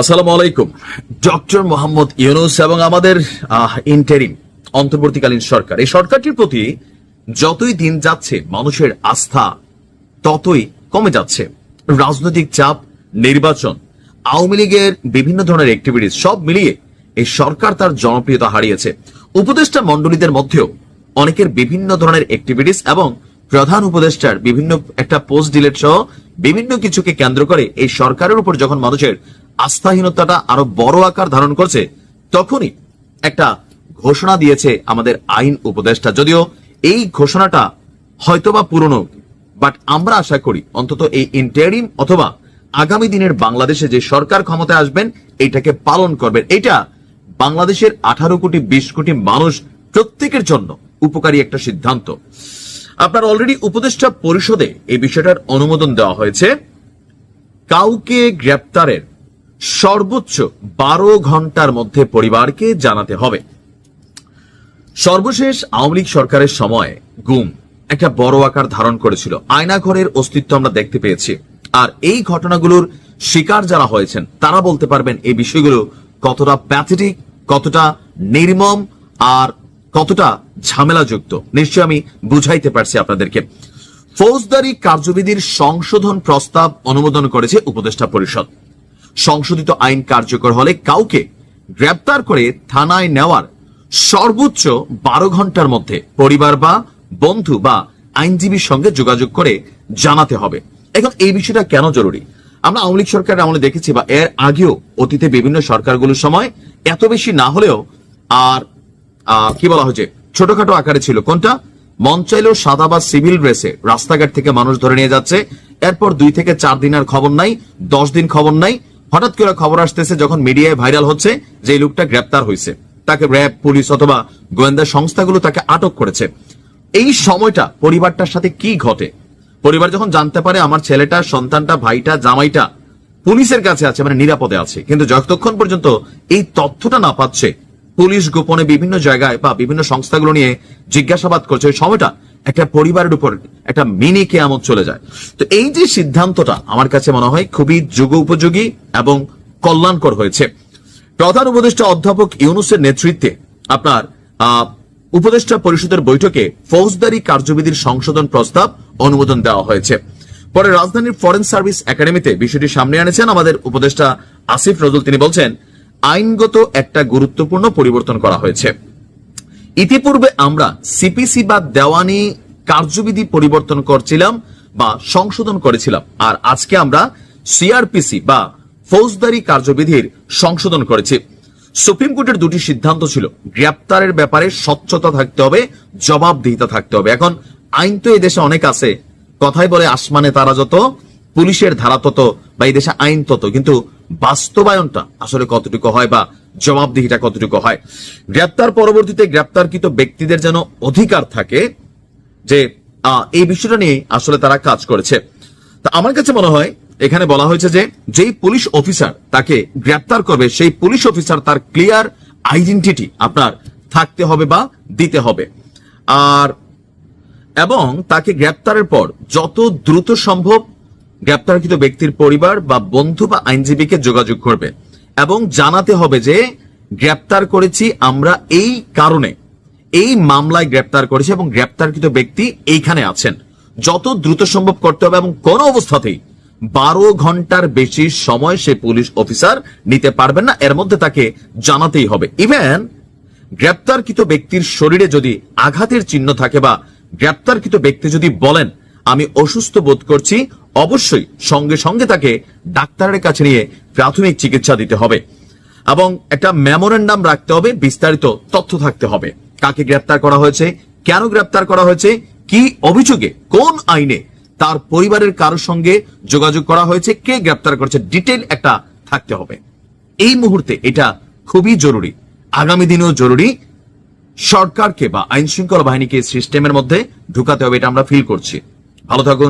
আসসালামু আলাইকুম। ডক্টর মোহাম্মদ ইউনুস এবং আমাদের ইন্টারিম অন্তর্বর্তীকালীন সরকার। এই সরকারটির প্রতি যতই দিন যাচ্ছে, মানুষের আস্থা ততই কমে যাচ্ছে। রাজনৈতিক চাপ, নির্বাচন, আওয়ামী লীগের বিভিন্ন ধরনের অ্যাক্টিভিটিস সব মিলিয়ে এই সরকার তার জনপ্রিয়তা হারিয়েছে। উপদেষ্টা মণ্ডলীদের মধ্যেও অনেকের বিভিন্ন ধরনের অ্যাক্টিভিটিস এবং প্রধান উপদেষ্টার বিভিন্ন একটা পোস্ট ডিলেট সহ বিভিন্ন কিছুকে কেন্দ্র করে এই সরকারের উপর যখন মানুষের আস্থাহীনতাটা আরও বড় আকার ধারণ করছে, তখনই একটা ঘোষণা দিয়েছে আমাদের আইন উপদেষ্টা। যদিও এই ঘোষণাটা হয়তোবা পুরনো, বাট আমরা আশা করি অন্তত এই ইন্টারিম অথবা আগামী দিনের বাংলাদেশে যে সরকার ক্ষমতায় আসবেন এটাকে পালন করবেন। এটা বাংলাদেশের আঠারো কোটি, বিশ কোটি মানুষ প্রত্যেকের জন্য উপকারী একটা সিদ্ধান্ত। আপনার অলরেডি উপদেষ্টা পরিষদে এই বিষয়টার অনুমোদন দেওয়া হয়েছে। কাউকে গ্রেপ্তারের সর্বোচ্চ বারো ঘণ্টার মধ্যে পরিবারকে জানাতে হবে। সর্বশেষ আওয়ামী লীগ সরকারের সময় গুম একটা বড় আকার ধারণ করেছিল। আয়নাঘরের অস্তিত্ব আমরা দেখতে পেয়েছি। আর এই ঘটনাগুলোর শিকার যারা হয়েছেন, তারা বলতে পারবেন এই বিষয়গুলো কতটা প্যাথেটিক কতটা নির্মম আর কতটা ঝামেলাযুক্ত। নিশ্চয় আমি বুঝাইতে পারছি আপনাদেরকে। ফৌজদারি কার্যবিধির সংশোধন প্রস্তাব অনুমোদন করেছে উপদেষ্টা পরিষদ। সংশোধিত আইন কার্যকর হলে কাউকে গ্রেপ্তার করে থানায় নেওয়ার সর্বোচ্চ বারো ঘণ্টার মধ্যে পরিবার বা বন্ধু বা আইনজীবীর সঙ্গে যোগাযোগ করে জানাতে হবে। এখন এই বিষয়টা কেন জরুরি? আমরা আওয়ামী লীগ সরকারের আমলে দেখেছি বা এর আগেও অতীতে বিভিন্ন সরকারগুলোর সময় এত বেশি না হলেও আর কি বলা হচ্ছে ছোটখাটো আকারে ছিল। কোনটা? মন চাইলেও সাদা বা সিভিল ড্রেসে। রাস্তাঘাট থেকে মানুষ ধরে নিয়ে যাচ্ছে। এরপর দুই থেকে চার দিন আর খবর নাই, দশ দিন খবর নাই। হঠাৎ করে খবর আসতেছে যখন মিডিয়ায় ভাইরাল হচ্ছে যে লোকটা গ্রেপ্তার হয়েছে। তাকে র্যাব, পুলিশ অথবা গোয়েন্দা সংস্থাগুলো তাকে আটক করেছে। এই সময়টা পরিবারটার সাথে কি ঘটে? পরিবার যখন জানতে পারে আমার ছেলেটা, সন্তানটা, ভাইটা, জামাইটা পুলিশের কাছে আছে মানে নিরাপদে আছে, কিন্তু যতক্ষণ পর্যন্ত এই তথ্যটা না পাচ্ছে, পুলিশ গোপনে বিভিন্ন জায়গায় বা বিভিন্ন সংস্থাগুলো নিয়ে জিজ্ঞাসাবাদ করছে, ওই সময়টা একটা পরিবারের উপর একটা মিনি কেয়ামত চলে যায়। তো এই যে সিদ্ধান্তটা আমার কাছে মনে হয় খুবই যুগ উপযোগী এবং কল্যাণকর হয়েছে। প্রধান উপদেষ্টা অধ্যাপক ইউনুসের নেতৃত্বে আপনার উপদেষ্টা পরিষদের বৈঠকে ফৌজদারি কার্যবিধির সংশোধন প্রস্তাব অনুমোদন দেওয়া হয়েছে। পরে রাজধানীর ফরেন সার্ভিস একাডেমিতে বিষয়টি সামনে আনেছেন আমাদের উপদেষ্টা আসিফ নজরুল। তিনি বলছেন, আইনগত একটা গুরুত্বপূর্ণ পরিবর্তন করা হয়েছে। ইতিপূর্বে আমরা সিপিসি বা দেওয়ানি কার্যবিধি পরিবর্তন করছিলাম বা সংশোধন করেছিলাম। আর আজকে আমরা সিআরপিসি বা ফৌজদারি কার্যবিধির সংশোধন করেছি। সুপ্রিম কোর্টের দুটি সিদ্ধান্ত ছিল, গ্রেপ্তারের ব্যাপারে স্বচ্ছতা থাকতে হবে, জবাবদিহিতা থাকতে হবে। এখন আইন তো এই দেশে অনেক আছে, কথাই বলে আসমানে তারা যত, পুলিশের ধারা তত বা এই দেশে আইন তত। কিন্তু বাস্তবায়নটা আসলে কতটুকু হয় বা জবাবদিহিটা কতটুকু হয়? গ্রেপ্তার পরবর্তীতে গ্রেপ্তারকৃত ব্যক্তিদের যেন অধিকার থাকে যে এই বিষয়টা নিয়ে আসলে তারা কাজ করেছে। তা আমার কাছে মনে হয়, এখানে বলা হয়েছে যে, যেই পুলিশ অফিসার তাকে গ্রেপ্তার করবে, সেই পুলিশ অফিসার তার ক্লিয়ার আইডেন্টিটি আপনার থাকতে হবে বা দিতে হবে। আর, এবং তাকে গ্রেপ্তারের পর যত দ্রুত সম্ভব গ্রেপ্তারকৃত ব্যক্তির পরিবার বা বন্ধু বা আইনজীবীকে যোগাযোগ করবে। এবং জানাতে হবে যে গ্রেপ্তার করেছি আমরা এই কারণে। এই মামলায় গ্রেপ্তার করেছি এবং গ্রেপ্তারকৃত ব্যক্তি এইখানে আছেন। যত দ্রুত সম্ভব করতে হবে এবং কোন অবস্থাতেই বারো ঘণ্টার বেশি সময় সে পুলিশ অফিসার নিতে পারবেন না। এর মধ্যে তাকে জানাতেই হবে। ইভেন গ্রেপ্তারকৃত ব্যক্তির শরীরে যদি আঘাতের চিহ্ন থাকে বা গ্রেপ্তারকৃত ব্যক্তি যদি বলেন আমি অসুস্থ বোধ করছি, অবশ্যই সঙ্গে সঙ্গে তাকে ডাক্তারের কাছে নিয়ে প্রাথমিক চিকিৎসা দিতে হবে এবং একটা মেমোরেন্ডাম রাখতে হবে, বিস্তারিত তথ্য থাকতে হবে। কাকে গ্রেপ্তার করা হয়েছে, কেন গ্রেপ্তার করা হয়েছে, কি অভিযোগে, কোন আইনে তার পরিবারের কারোর সঙ্গে যোগাযোগ করা হয়েছে, কে গ্রেপ্তার করেছে ডিটেল একটা থাকতে হবে। এই মুহূর্তে এটা খুবই জরুরি, আগামী দিনেও জরুরি। সরকারকে বা আইন শৃঙ্খলা বাহিনীকে সিস্টেমের মধ্যে ঢুকাতে হবে, এটা আমরা ফিল করছি। ভালো থাকুন